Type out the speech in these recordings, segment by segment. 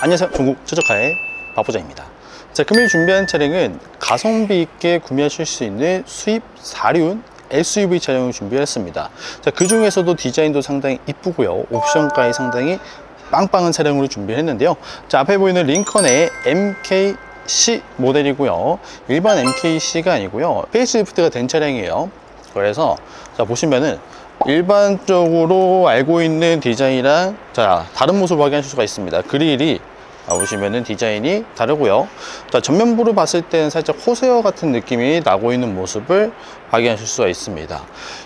안녕하세요. 중국 최적화의 박보장입니다. 자, 금일 준비한 차량은 가성비 있게 구매하실 수 있는 수입 4륜 SUV 차량을 준비했습니다. 자, 그 중에서도 디자인도 상당히 이쁘고요. 옵션가에 상당히 빵빵한 차량으로 준비했는데요. 자, 앞에 보이는 링컨의 MKC 모델이고요. 일반 MKC가 아니고요. 페이스리프트가 된 차량이에요. 그래서 자, 보시면은 일반적으로 알고 있는 디자인이랑 자 다른 모습을 확인하실 수가 있습니다. 그릴이 아, 보시면은 디자인이 다르고요. 자, 전면부를 봤을 때는 살짝 호세어 같은 느낌이 나고 있는 모습을 확인하실 수가 있습니다.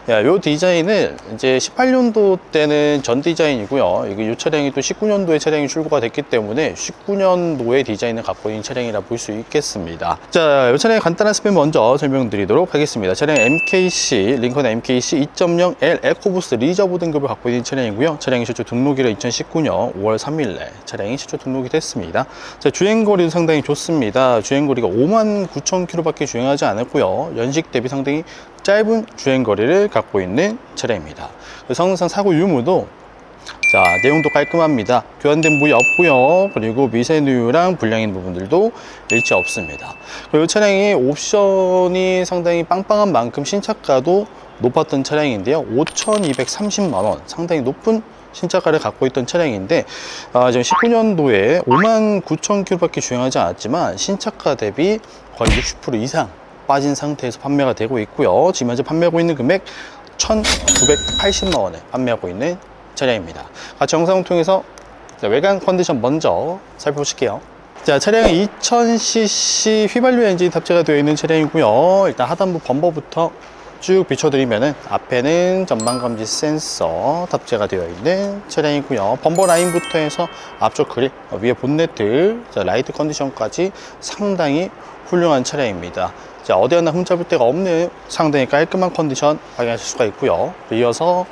야, 요 디자인은 이제 18년도 때는 전 디자인이고요. 이게 이 차량이 또 19년도에 차량이 출고가 됐기 때문에 19년도의 디자인을 갖고 있는 차량이라 볼 수 있겠습니다. 자, 이 차량의 간단한 스펙 먼저 설명드리도록 하겠습니다. 차량 MKC, 링컨 MKC 2.0L 에코부스 리저브 등급을 갖고 있는 차량이고요. 차량이 최초 등록일은 2019년 5월 3일에 차량이 최초 등록이 됐습니다. 자, 주행거리도 상당히 좋습니다. 주행거리가 5만 9천 킬로밖에 주행하지 않았고요. 연식 대비 상당히 짧은 주행거리를 갖고 있는 차량입니다. 그 성능상 사고 유무도 자, 내용도 깔끔합니다. 교환된 부위 없고요. 그리고 미세누유랑 불량인 부분들도 일체 없습니다. 그리고 이 차량이 옵션이 상당히 빵빵한 만큼 신차가도 높았던 차량인데요. 5,230만 원, 상당히 높은 신차가를 갖고 있던 차량인데 아, 지금 19년도에 5만 9천 킬로밖에 주행하지 않았지만 신차가 대비 거의 60% 이상 빠진 상태에서 판매가 되고 있고요. 지금 현재 판매하고 있는 금액 1,980만 원에 판매하고 있는 차량입니다. 같이 영상을 통해서 외관 컨디션 먼저 살펴보실게요. 자, 차량은 2000cc 휘발유 엔진이 탑재가 되어 있는 차량이고요. 일단 하단부 범버부터 쭉 비춰드리면은 앞에는 전방감지 센서 탑재가 되어 있는 차량이고요. 범버 라인부터 해서 앞쪽 그릴, 어, 위에 본네트, 자, 라이트 컨디션까지 상당히 훌륭한 차량입니다. 자, 어디 하나 흠잡을 데가 없는 상당히 깔끔한 컨디션 확인하실 수가 있고요. 이어서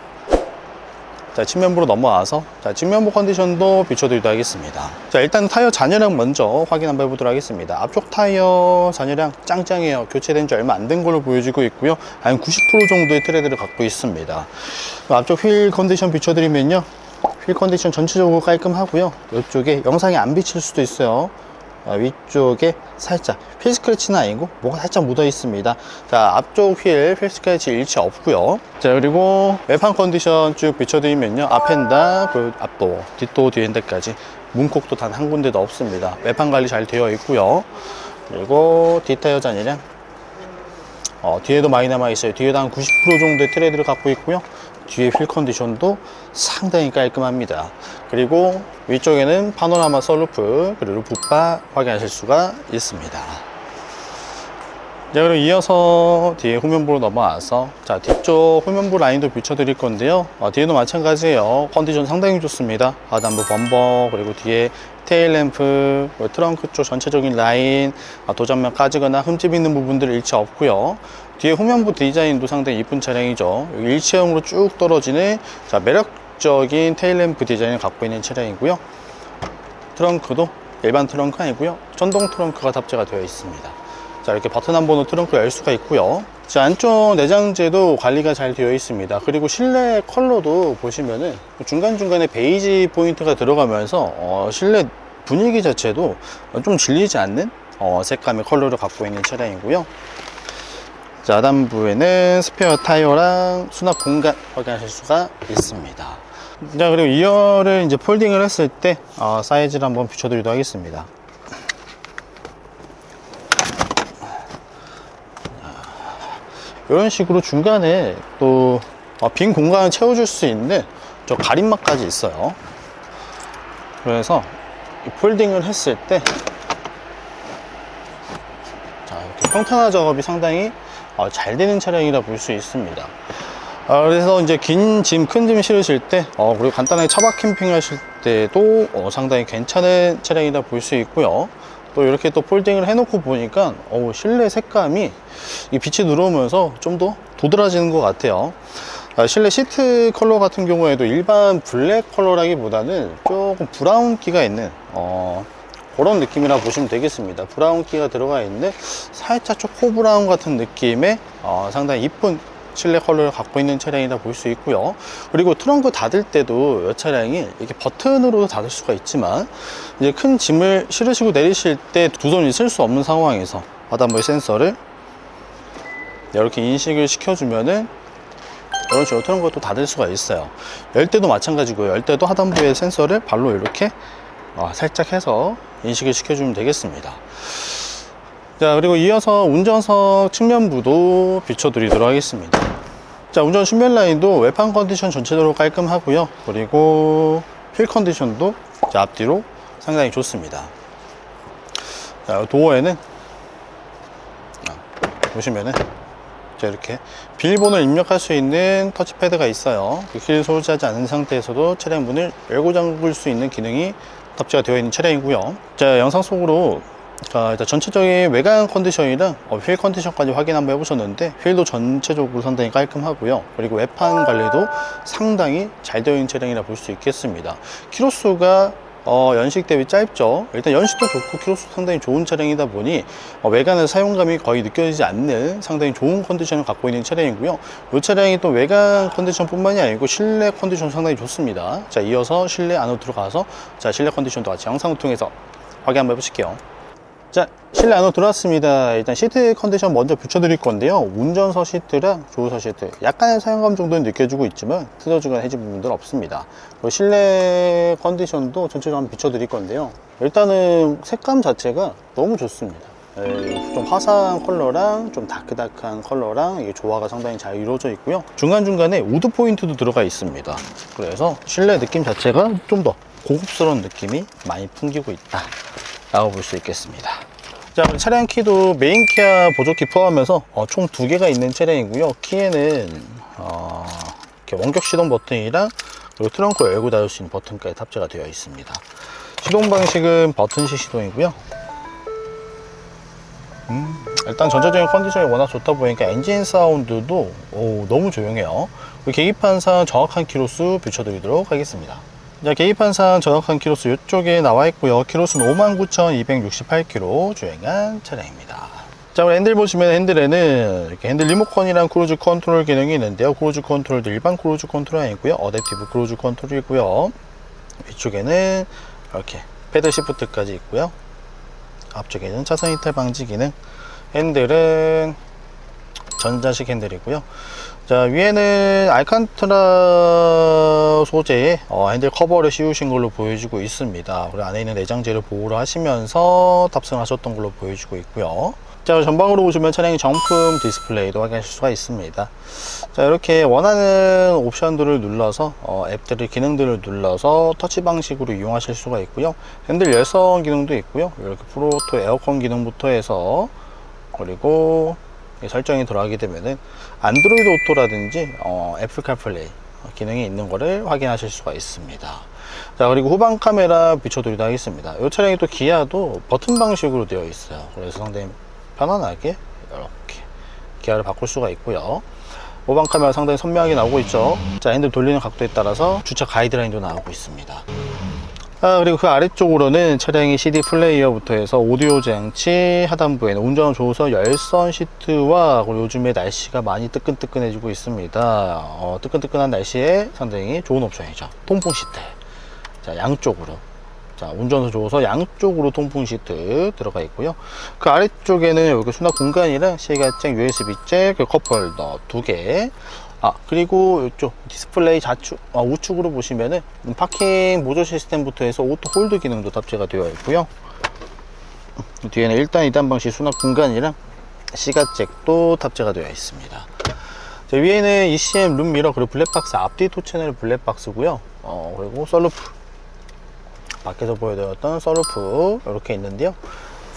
자, 측면부로 넘어와서 자, 측면부 컨디션도 비춰드리도록 하겠습니다. 자, 일단 타이어 잔여량 먼저 확인 한번 해보도록 하겠습니다. 앞쪽 타이어 잔여량 짱짱해요. 교체된 지 얼마 안 된 걸로 보여지고 있고요. 한 90% 정도의 트레드를 갖고 있습니다. 앞쪽 휠 컨디션 비춰드리면요. 휠 컨디션 전체적으로 깔끔하고요. 이쪽에 영상이 안 비칠 수도 있어요. 아, 위쪽에 살짝 휠 스크래치는 아니고 뭐가 살짝 묻어 있습니다. 자 앞쪽 휠 휠 스크래치 일체 없고요. 자 그리고 외판 컨디션 쭉 비춰드리면요. 앞엔다 그 앞도 뒷도 뒤엔다까지 문콕도 단 한 군데도 없습니다. 외판 관리 잘 되어 있고요. 그리고 뒷타이어 잔이랑 어, 뒤에도 많이 남아 있어요. 뒤에도 한 90% 정도의 트레드를 갖고 있고요 뒤에 휠 컨디션도 상당히 깔끔합니다. 그리고 위쪽에는 파노라마 썰루프 그리고 붓바 확인하실 수가 있습니다. 자, 그럼 이어서 뒤에 후면부로 넘어와서 자 뒤쪽 후면부 라인도 비춰드릴 건데요. 어, 뒤에도 마찬가지예요. 컨디션 상당히 좋습니다. 하단부 범버 그리고 뒤에 테일 램프, 트렁크 쪽 전체적인 라인, 아, 도전면 까지거나 흠집 있는 부분들 일체 없고요. 뒤에 후면부 디자인도 상당히 이쁜 차량이죠. 일체형으로 쭉 떨어지는 자, 매력적인 테일 램프 디자인을 갖고 있는 차량이고요. 트렁크도 일반 트렁크 아니고요. 전동 트렁크가 탑재가 되어 있습니다. 자, 이렇게 버튼 한 번으로 트렁크를 열 수가 있고요. 자, 안쪽 내장재도 관리가 잘 되어 있습니다. 그리고 실내 컬러도 보시면은 중간중간에 베이지 포인트가 들어가면서 어, 실내 분위기 자체도 좀 질리지 않는 어, 색감의 컬러를 갖고 있는 차량이고요. 자, 하단부에는 스페어 타이어랑 수납 공간 확인하실 수가 있습니다. 자, 그리고 2열을 이제 폴딩을 했을 때 어, 사이즈를 한번 비춰드리도록 하겠습니다. 이런 식으로 중간에 또 어, 빈 공간을 채워줄 수 있는 저 가림막까지 있어요. 그래서 이 폴딩을 했을 때 자, 이렇게 평탄화 작업이 상당히 어, 잘 되는 차량이라 볼 수 있습니다. 아, 그래서 이제 긴 짐, 큰 짐 실으실 때, 어, 그리고 간단하게 차박 캠핑 하실 때도 어, 상당히 괜찮은 차량이라 볼수 있고요. 또 이렇게 또 폴딩을 해놓고 보니까 어, 실내 색감이 이 빛이 들어오면서 좀 더 도드라지는 것 같아요. 아, 실내 시트 컬러 같은 경우에도 일반 블랙 컬러라기보다는 조금 브라운기가 있는 어, 그런 느낌이라 보시면 되겠습니다. 브라운기가 들어가 있는 살짝 초코 브라운 같은 느낌의 어, 상당히 이쁜 실내 컬러를 갖고 있는 차량이라 볼수 있고요. 그리고 트렁크 닫을 때도 이 차량이 이렇게 버튼으로 닫을 수가 있지만 이제 큰 짐을 실으시고 내리실 때 두 손이 쓸 수 없는 상황에서 바닷물 센서를 이렇게 인식을 시켜주면은 이런 식으로 트렁크가 또 닫을 수가 있어요. 열 때도 마찬가지고요. 열 때도 하단부에 센서를 발로 이렇게 어, 살짝 해서 인식을 시켜주면 되겠습니다. 자, 그리고 이어서 운전석 측면부도 비춰드리도록 하겠습니다. 자, 운전 신변 라인도 외판 컨디션 전체적으로 깔끔하고요. 그리고 휠 컨디션도 자, 앞뒤로 상당히 좋습니다. 자, 도어에는 아, 보시면은 자, 이렇게 비밀번호를 입력할 수 있는 터치패드가 있어요. 그길 소지하지 않은 상태에서도 차량 문을 열고 잠글 수 있는 기능이 탑재가 되어 있는 차량이고요. 자, 영상 속으로 자, 일단 전체적인 외관 컨디션이랑 어, 휠 컨디션까지 확인 한번 해보셨는데 휠도 전체적으로 상당히 깔끔하고요. 그리고 외판 관리도 상당히 잘 되어 있는 차량이라 볼 수 있겠습니다. 키로수가 어, 연식 대비 짧죠. 일단 연식도 좋고 키로수 상당히 좋은 차량이다 보니 어, 외관의 사용감이 거의 느껴지지 않는 상당히 좋은 컨디션을 갖고 있는 차량이고요. 이 차량이 또 외관 컨디션 뿐만이 아니고 실내 컨디션 상당히 좋습니다. 자, 이어서 실내 안으로 들어가서 자, 실내 컨디션도 같이 영상을 통해서 확인 한번 해보실게요. 자, 실내 안으로 들어왔습니다. 일단 시트 컨디션 먼저 붙여드릴 건데요. 운전석 시트랑 조수석 시트 약간의 사용감 정도는 느껴지고 있지만 트여주거나 해진 부분들 없습니다. 그리고 실내 컨디션도 전체적으로 한번 비춰드릴 건데요. 일단은 색감 자체가 너무 좋습니다. 에, 좀 화사한 컬러랑 좀 다크다크한 컬러랑 이게 조화가 상당히 잘 이루어져 있고요. 중간중간에 우드 포인트도 들어가 있습니다. 그래서 실내 느낌 자체가 좀 더 고급스러운 느낌이 많이 풍기고 있다. 라고 볼 수 있겠습니다. 자, 차량 키도 메인 키와 보조키 포함해서 어, 총두 개가 있는 차량이고요. 키에는 어, 이렇게 원격 시동 버튼이랑 그리고 트렁크 열고 닫을 수 있는 버튼까지 탑재가 되어 있습니다. 시동 방식은 버튼식 시동이고요. 음, 일단 전체적인 컨디션이 워낙 좋다 보니까 엔진 사운드도 오, 너무 조용해요. 계기판상 정확한 키로수 비춰드리도록 하겠습니다. 자, 계기판상 정확한 키로수 이쪽에 나와 있고요. 키로수는 59,268km 주행한 차량입니다. 자, 우리 핸들 보시면 핸들에는 이렇게 핸들 리모컨이랑 크루즈 컨트롤 기능이 있는데요. 크루즈 컨트롤도 일반 크루즈 컨트롤이 아니고요. 어댑티브 크루즈 컨트롤이고요. 위쪽에는 이렇게 패드 시프트까지 있고요. 앞쪽에는 차선 이탈 방지 기능. 핸들은 전자식 핸들이고요. 자, 위에는 알칸트라 소재의 어, 핸들 커버를 씌우신 걸로 보여지고 있습니다. 그리고 안에 있는 내장재를 보호를 하시면서 탑승하셨던 걸로 보여지고 있고요. 자, 전방으로 보시면 차량의 정품 디스플레이도 확인하실 수가 있습니다. 자, 이렇게 원하는 옵션들을 눌러서 어, 앱들의 기능들을 눌러서 터치 방식으로 이용하실 수가 있고요. 핸들 열선 기능도 있고요. 이렇게 프로토 에어컨 기능부터 해서 그리고 이 설정이 들어가게 되면은 안드로이드 오토라든지 어, 애플 카플레이 기능이 있는 것을 확인하실 수가 있습니다. 자 그리고 후방 카메라 비춰드리도록 하겠습니다. 이 차량이 또 기아도 버튼 방식으로 되어 있어요. 그래서 상당히 편안하게 이렇게 기아를 바꿀 수가 있고요. 후방 카메라 상당히 선명하게 나오고 있죠. 자 핸들 돌리는 각도에 따라서 주차 가이드라인도 나오고 있습니다. 아, 그리고 그 아래쪽으로는 차량의 CD 플레이어부터 해서 오디오 장치, 하단부에는 운전 조서 열선 시트와 그리고 요즘에 날씨가 많이 뜨끈뜨끈해지고 있습니다. 어, 뜨끈뜨끈한 날씨에 상당히 좋은 옵션이죠. 통풍 시트. 자, 양쪽으로. 자, 운전석 조서 양쪽으로 통풍 시트 들어가 있고요. 그 아래쪽에는 여기 수납 공간이랑 시가잭, USB-잭, 그 컵홀더 두 개. 아 그리고 이쪽 디스플레이 좌측 아, 우측으로 보시면은 파킹 보조 시스템부터 해서 오토 홀드 기능도 탑재가 되어 있고요. 뒤에는 1단 2단 방식 수납 공간이랑 시가잭도 탑재가 되어 있습니다. 자, 위에는 ECM 룸 미러 그리고 블랙박스 앞뒤 토 채널 블랙박스고요. 어, 그리고 썰루프. 밖에서 보여드렸던 썰루프 이렇게 있는데요.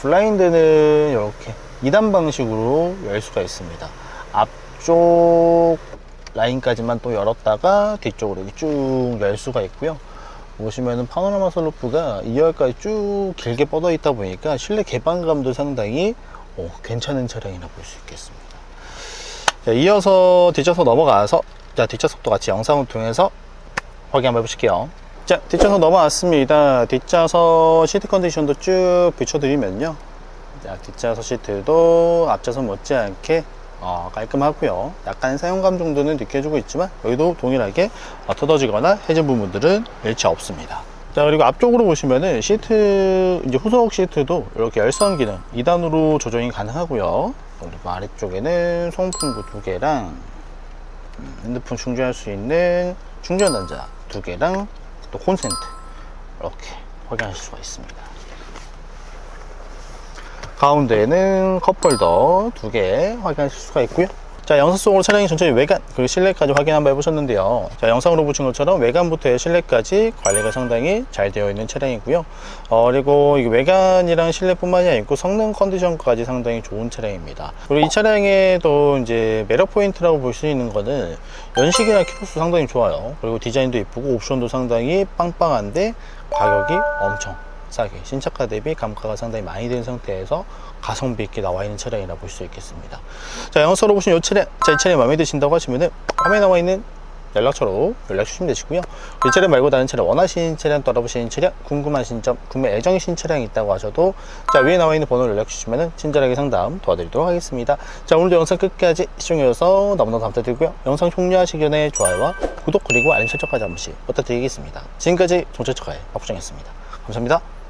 블라인드는 이렇게 2단 방식으로 열 수가 있습니다. 앞쪽 라인까지만 또 열었다가 뒤쪽으로 쭉 열 수가 있고요. 보시면은 파노라마 슬루프가 2열까지 쭉 길게 뻗어 있다 보니까 실내 개방감도 상당히 어, 괜찮은 차량이라 볼 수 있겠습니다. 자, 이어서 뒤져서 넘어가서 자, 뒷좌석도 같이 영상을 통해서 확인 한번 해보실게요. 자, 뒷좌석 넘어왔습니다. 뒷좌석 시트 컨디션도 쭉 비춰드리면요. 자, 뒷좌석 시트도 앞좌석 못지않게 어, 깔끔하고요. 약간 사용감 정도는 느껴지고 있지만 여기도 동일하게 어, 터져지거나 해진 부분들은 일체 없습니다. 자 그리고 앞쪽으로 보시면은 시트 이제 후속 시트도 이렇게 열선 기능 2단으로 조정이 가능하고요. 그리고 아래쪽에는 송풍구 두 개랑 음, 핸드폰 충전할 수 있는 충전 단자 두 개랑 또 콘센트 이렇게 확인하실 수가 있습니다. 가운데에는 컵홀더 두 개 확인하실 수가 있고요. 자, 영상 속으로 차량의 전체의 외관, 그리고 실내까지 확인 한번 해보셨는데요. 자, 영상으로 보신 것처럼 외관부터 실내까지 관리가 상당히 잘 되어 있는 차량이고요. 어, 그리고 이 외관이랑 실내뿐만이 아니고 성능 컨디션까지 상당히 좋은 차량입니다. 그리고 이 차량의 또 이제 매력 포인트라고 볼 수 있는 거는 연식이나 키로수 상당히 좋아요. 그리고 디자인도 이쁘고 옵션도 상당히 빵빵한데 가격이 엄청 싸게 신차가 대비 감가가 상당히 많이 된 상태에서 가성비 있게 나와 있는 차량이라 볼 수 있겠습니다. 자, 영상으로 보신 이 차량, 자, 이 차량이 마음에 드신다고 하시면은 화면에 나와 있는 연락처로 연락 주시면 되시고요. 이 차량 말고 다른 차량 원하시는 차량 또 알아보시는 차량 궁금하신 점 구매 애정이신 차량이 있다고 하셔도 자 위에 나와 있는 번호를 연락 주시면 친절하게 상담 도와드리도록 하겠습니다. 자 오늘도 영상 끝까지 시청해주셔서 너무너무 감사드리고요. 영상 종료하시기 전에 좋아요와 구독 그리고 알림 설정까지 한 번씩 부탁드리겠습니다. 지금까지 정철척가의 박부정이었습니다. 감사합니다.